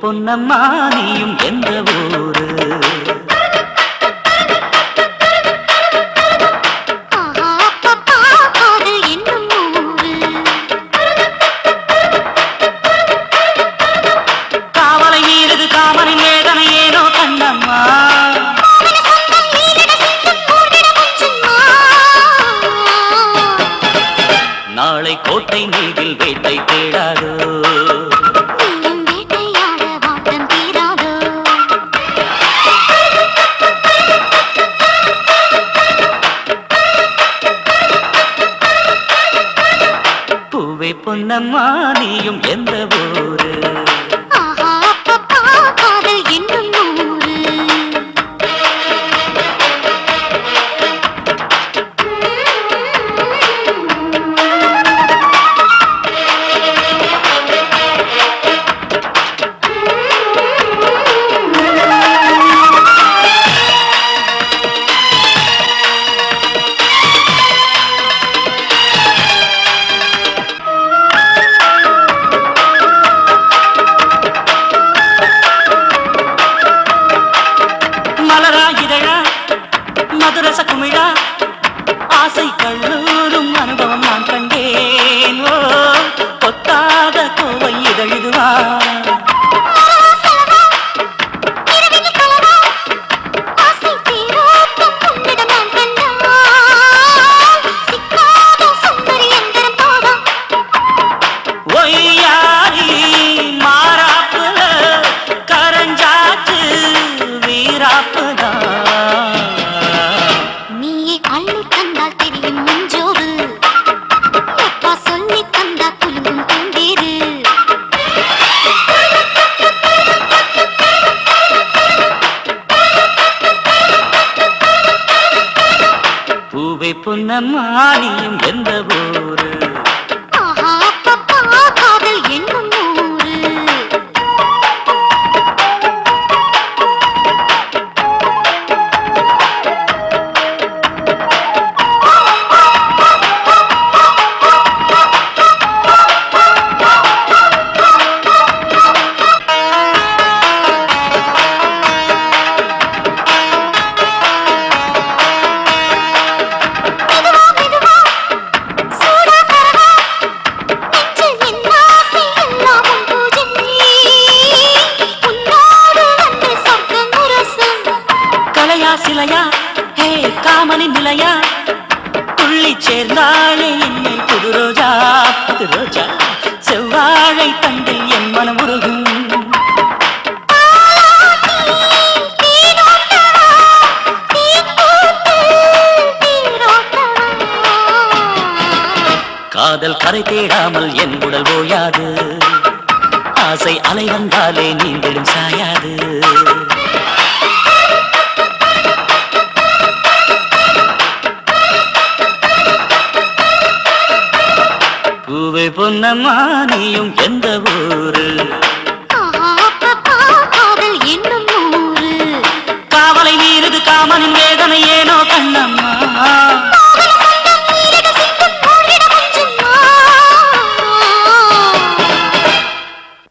பொன்னம்மா நீயும் எந்த ஊரு? ஆஹா அப்பப்பா காதல் என்னும் ஊரு. பூவே பொன்னம்மா நீயும் எந்த ஊரு? மதுரச குமிழா ஆசை கல்லூரும் அனுபவம் நான் கண்டேன். ஓ கொத்தாத கோவை இதழுதுவா. தெரியும் முஞ்சோறு. எப்பா சொல்லி தந்தா குலுங்கும் பூந்தேரு பூவை பொன்னம்மா நீயும் எந்த ஊரு? சிலையா? ஹே காமனி நிலையா? துள்ளி சேர்ந்தாளே என்னை புது ரோஜா புது ரோஜா. செவ்வாழை தண்டில் என் மனம் உருகும். காதல் கரை தேடாமல் என் உடல் ஓயாது. ஆசை அலை வந்தாலே நீங்களும் சாயாது. சொன்ன பொன்னம்மா எந்த ஊரு?